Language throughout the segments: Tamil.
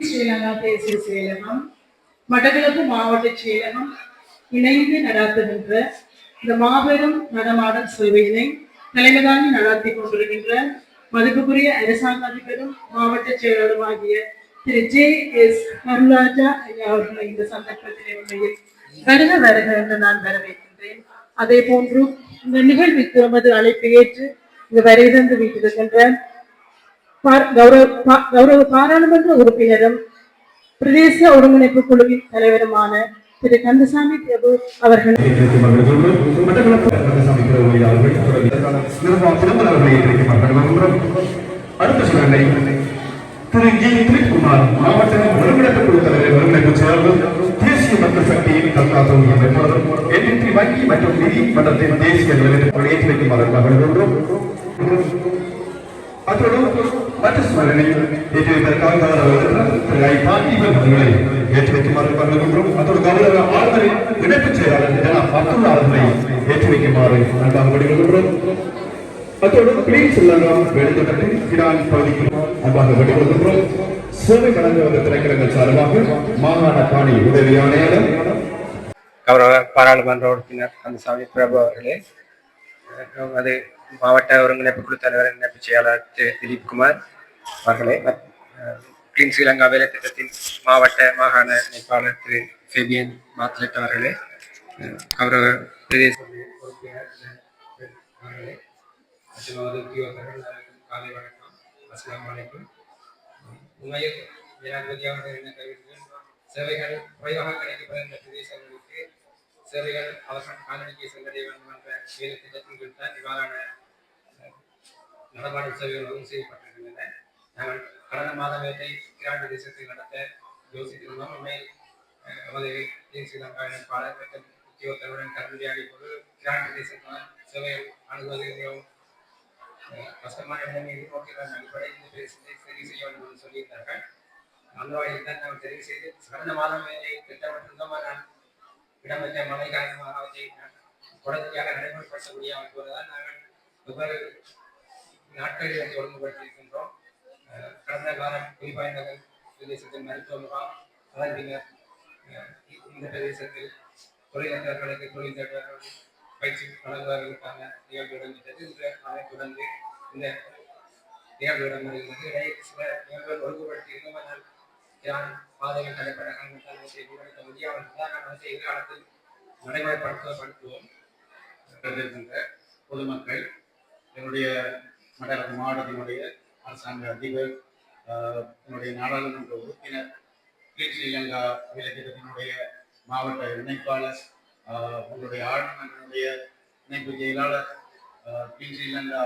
ஸ்ரீலங்கா தேசிய செயலகம் வடகிழக்கு மாவட்ட செயலகம் இணைந்து நடாத்துகின்ற இந்த மாபெரும் நடமாடல் சேவையினை தலைமை நடாத்தி கொண்டிருக்கின்ற மதிப்புக்குரிய அரசாங்க அதிபரும் மாவட்ட செயலாளருமாகிய திரு ஜே எஸ் கருராஜா ஐயா அவர்களை இந்த சந்தர்ப்பத்திலே உண்மையில் வருக வருக என்று நான் வரவேற்கின்றேன். அதே போன்று இந்த நிகழ்விற்கு நமது அழைப்பு ஏற்று இங்கு வருகை தந்து வீட்டிருக்கின்ற கௌரவ பா- கௌரவ பாராளுமன்ற உறுப்பினரும் பிரதேச ஒருங்கிணைப்பு குழுவின் தலைவருமான திரு கந்தசாமி பிரபு அவர்கள் ஏற்றிருக்கும் அவர்களோடு மட்டக்களப்பு ரங்கசாமி பிரபு அவர்கள் தொடர்ந்து இதற்கான நிர்வாக சிதம்பரம் அவர்களை ஏற்றிருக்கும் அவர்கள் அடுத்த சிலரை திரு ஜி திரிகுமார் மாவட்ட ஒருங்கிணைப்பு குழு தலைவர் ஒருங்கிணைப்பு செயலாளர் தேசிய மக்கள் சக்தியின் கல்கா தொகுதி அமைப்பாளர் என்டி வங்கி மற்றும் நிதி மன்றத்தின் தேசிய நிலையத்தில் ஏற்றி வைக்கும் அவர்கள் அத்தோடு மற்ற ஸ்மரணை ஏற்றி வைப்பதற்காக கௌரவ கிரான் பகுதிக்கு அன்பாக சேவை வந்த திரைக்கடங்கள் சார்பாக மாகாண பாணி உதவி ஆணையாளர் கௌரவ பாராளுமன்ற உறுப்பினர் கந்தசாமி பிரபு அவர்களே அது மாவட்ட ஒருங்கிணைப்பு குழு தலைவர் இணைப்பு செயலாளர் திரு திலீப் குமார் அவர்களே அஹ் கிளீன் ஸ்ரீலங்கா வேலை திட்டத்தின் மாவட்ட மாகாண இணைப்பாளர் திரு ஃபேபியன் மாத்லெட் அவர்களே அஹ் கௌரவ பிரதேச உறுப்பினர் அவர்களே மற்றும் அவரது உத்தியோகர்கள் அனைவருக்கும் காலை வணக்கம் அஸ்ஸலாமு அலைக்கும் உண்மையில் ஜனாதிபதி அவர்கள் என்ன தெரிவித்தார் சேவைகள் குறைவாக கிடைக்கப்படும் இந்த பிரதேசங்களுக்கு சேவைகள் அவசர காலனிக்கு சென்றடைய வேண்டும் என்ற வேலை திட்டத்தின் கீழ் தான் இவ்வாறான அஹ், நடமாடும் சேவைகள் உறுதி செய்யப்பட்டிருக்கின்றன நாங்கள் கடந்த மாதம் வேட்டை கிராண்ட் பிரதேசத்தில் நடத்த யோசித்திருந்தோம் உண்மையில் அஹ், நமது தென் உத்தியோகத்தருடன் கலந்துரையாடி போது கிராண்ட் பிரதேசத்தினால் சேவைகள் அணுகுவது மிகவும் கஷ்டமான நிலைமை எதிர்நோக்கியதன் அடிப்படையில் இந்த பிரதேசத்தை சரி செய்ய வேண்டும் என்று சொல்லியிருந்தார்கள். அந்த வகையில் தான் நாம் தெரிவு செய்து கடந்த மாதம் வேலை திட்டமிட்டிருந்தோம் ஆனால் இடம்பெற்ற மழை காரணமாக அவற்றை தொடர்ச்சியாக நடைமுறைப்படுத்த முடியாமல் போவதால் நாங்கள் வெவ்வேறு நாட்களில் அதை ஒழுங்குபடுத்தியிருக்கின்றோம். கடந்த காலம் குறிப்பாக நகர் பிரதேசத்தில் மருத்துவ முகாம் அதன் இந்த பிரதேசத்தில் தொழிலதிபர்களுக்கு தொழில் தேடுபவர்கள் பயிற்சி வழங்குவதற்கான நிகழ்வு இடம்பெற்றது. இந்த அதை தொடர்ந்து இந்த நிகழ்வு இடம்பெறுகிறது. இடையே சில நிகழ்வுகள் ஒழுங்குபடுத்தியிருந்தோம் ஆனால் கிரான் பாதைகள் தடைப்பட காரணத்தால் விவரிக்க முடியாமல் இருந்தால் எதிர்காலத்தில் நடைமுறைப்படுத்தப்படுத்துவோம் இருக்கின்ற பொதுமக்கள் என்னுடைய மண்டல மாவட்டத்தினுடைய அரசாங்க அதிபர் என்னுடைய நாடாளுமன்ற உறுப்பினர் கிளீன் ஸ்ரீலங்கா விலக்கிடத்தினுடைய மாவட்ட இணைப்பாளர் உங்களுடைய ஆளுநருடைய இணைப்பு செயலாளர் ஆஹ், ஸ்ரீலங்கா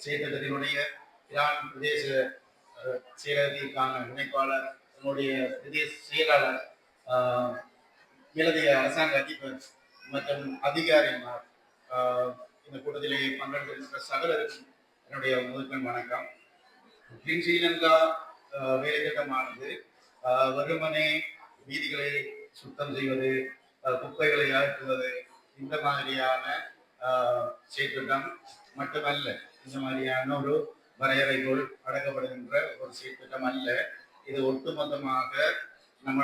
செயற்திட்டத்தினுடைய இரான் பிரதேச ஆஹ், செயலகத்திற்கான இணைப்பாளர் உங்களுடைய பிரதேச செயலாளர் ஆஹ், மேலதிக அரசாங்க அதிபர் மற்றும் அதிகாரிமார் இந்த கூட்டத்திலே பங்கெடுத்திருக்கிற சகலருக்கும் என்னுடைய முதற்கண் வணக்கம். கிளீன் ஸ்ரீலங்கா வேலை திட்டமானது ஆஹ், வெறுமனே வீதிகளை சுத்தம் செய்வது குப்பைகளை அகற்றுவது இந்த மாதிரியான ஆஹ், மட்டுமல்ல இந்த மாதிரியான ஒரு வரையறைக்குள் அடக்கப்படுகின்ற ஒரு சீர்திட்டம் அல்ல. இது ஒட்டுமொத்தமாக நம்ம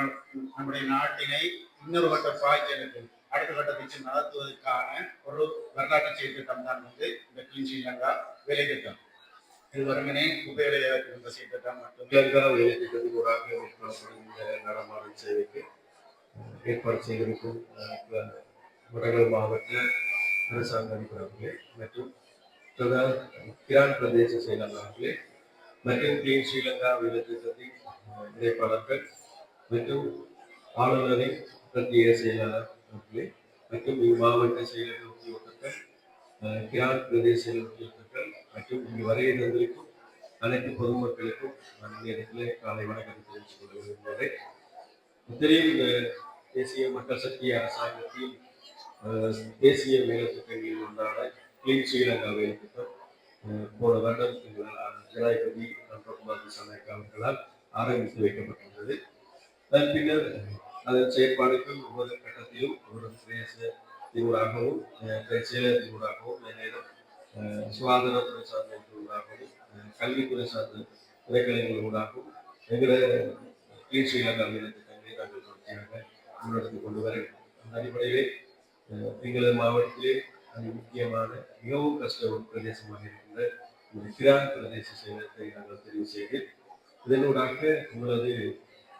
நம்முடைய நாட்டினை இன்னொரு வட்ட பாய்ச்சலுக்கு அடுத்த கட்டத்திற்கு நடத்துவதற்கான ஒரு வரலாற்று செயல் திட்டம் தான் வந்து இந்த கிளீன் ஸ்ரீலங்கா வேலை திட்டம். இது வருமனே குப்பைகளை அகற்றுகின்ற செயற்திட்டம் மட்டுமே ஸ்ரீலங்கா வேலை திட்டத்தினூடாக மேற்கொள்ளப்படுகின்ற நடமாடும் சேவைக்கு ஏற்பாடு செய்திருக்கும் அஹ், வடகிழக்கு மாவட்ட அரசாங்க அதிபர்களே மற்றும் கிரான் பிரதேச செயலாளர்களே மற்றும் கிளீன் ஸ்ரீலங்கா வேலை திட்டத்தின் இணைப்பாளர்கள் மற்றும் ஆளுநரின் பிரத்யேக செயலாளர் அவர்களே மற்றும் இம்மாவட்ட செயலக உத்தியோகத்தர்கள் அஹ், பிரதேச உத்தியோகத்தர்கள் மற்றும் இங்கு வரைய தந்திருக்கும் அனைத்து பொதுமக்களுக்கும் நான் இடத்துல காலை வணக்கம் தெரிவித்துக் கொள்ள விரும்புகிறேன் தெரியும் இந்த தேசிய மக்கள் சக்தி அரசாங்கத்தின் தேசிய வேலை திட்டங்களில் ஒன்றான கிளீன் ஸ்ரீலங்கா வேலை திட்டம் போன வருடம் ஜனாதிபதி அன்பகுமார் திசாநாயக் அவர்களால் ஆரம்பித்து வைக்கப்பட்டுள்ளது அதன் பின்னர் அதன் செயற்பாடுகள் ஒவ்வொரு கட்டத்திலும் ஒவ்வொரு பிரதேசத்தினூடாகவும் செயலர் செயலகத்தினூடாகவும் நேரம் சுகாதாரத்துறை சார்ந்த ஊடாகவும் கல்வித்துறை சார்ந்த துறைகளின் எங்களை கீழ் ஸ்ரீலங்கா திட்டங்களை நாங்கள் தொடர்ச்சியாக முன்னெடுத்து கொண்டு வருகிறோம் அந்த அடிப்படையிலே எங்களது மாவட்டத்திலே அது முக்கியமான மிகவும் கஷ்ட பிரதேசமாக இருக்கின்ற இந்த கிரான் பிரதேச செயலத்தை நாங்கள் தெரிவு செய்து இதனூடாக உங்களது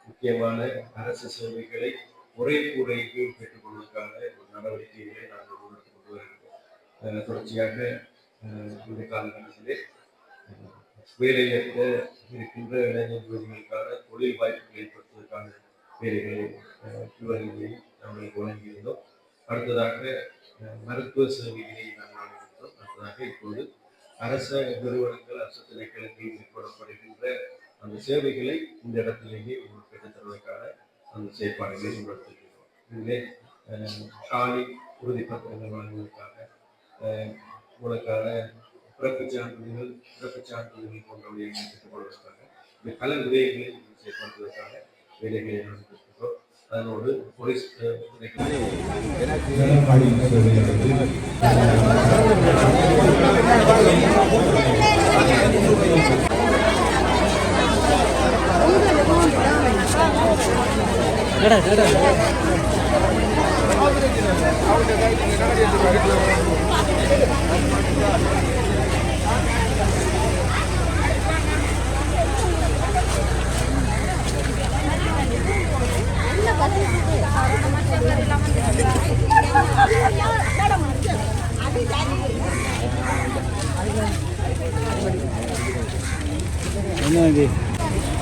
முக்கியமான அரசு சேவைகளை ஒரே கூரைக்கு பெற்றுக்கொள்வதற்கான ஒரு நடவடிக்கைகளை நாங்கள் முன்னெடுத்து கொண்டு வருகிறோம். அஹ், தொடர்ச்சியாக அஹ், இந்த காலகட்டத்திலே வேலையற்ற இருக்கின்ற இளைஞர் யுவதிகளுக்கான தொழில் வாய்ப்புகளை ஏற்படுத்துவதற்கான வேலைகளை அஹ், நாங்கள் வழங்கியிருந்தோம் அடுத்ததாக அஹ், மருத்துவ சேவைகளை நாங்கள் வழங்கியிருந்தோம் அடுத்ததாக இப்பொழுது அரச நிறுவனங்கள் அரசு திணைக்களங்களில் ஏற்படப்படுகின்ற அந்த சேவைகளை இந்த இடத்திலேயே உங்களுக்கு பெற்றுத் அந்த செயற்பாடுகளை முன்னெடுத்திருக்கிறோம் இதிலே அஹ், காணி உறுதிப்பத்திரங்கள் வழங்குவதற்காக உங்களுக்கான பிறப்பு சான்றிதழ்கள் பிறப்பு சான்றிதழ்கள் போன்றவற்றை பெற்றுக்கொள்வதற்காக இந்த பல விடயங்களை செயற்படுத்துவதற்காக வேலைகளை நடத்திருக்கிறோம் அதனோடு போலீஸ் கடை கடை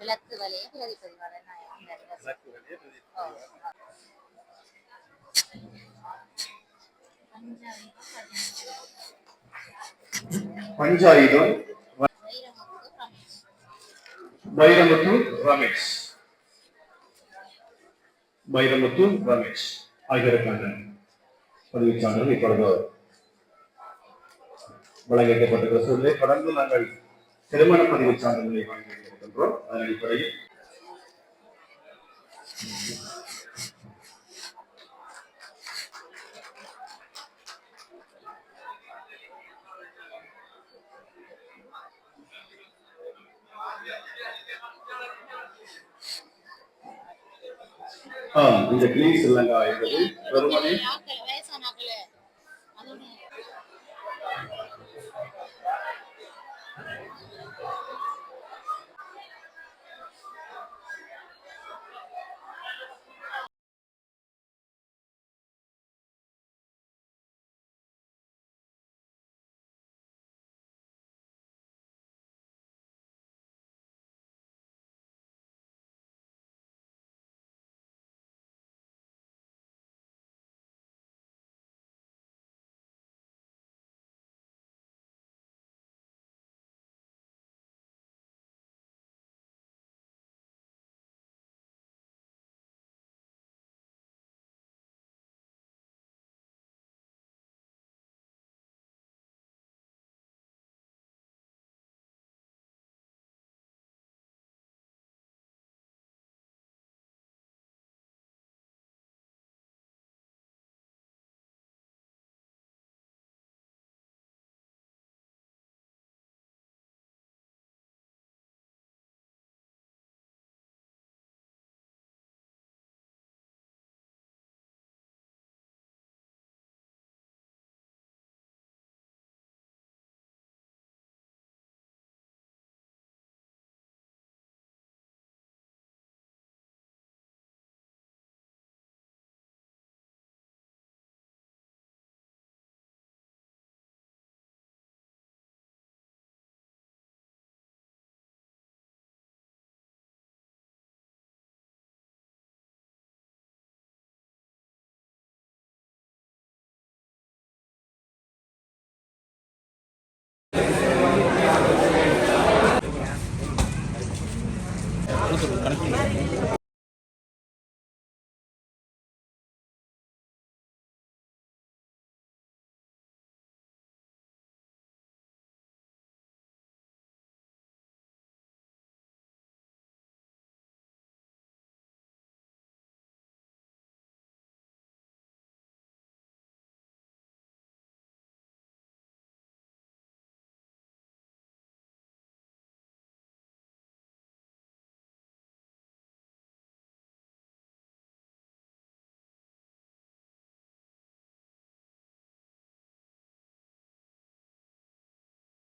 விளக்கு வலைய பிரதிபதிவாளர் பஞ்சாயுதம் பைரமுத்து ரமேஷ் பைரமுத்து ரமேஷ் ஆகியோருக்கான பதிவு சான்றிதழ் இப்பொழுது வழங்கப்பட்டிருக்கிற சூழ்நிலை. தொடர்ந்து நாங்கள் திருமண பதிவு சான்றிதழை வழங்கியிருக்கின்றோம் அதன் அடிப்படையில் இந்த கிளீஸ் ஸ்ரீலங்கா என்பது வெறுமனே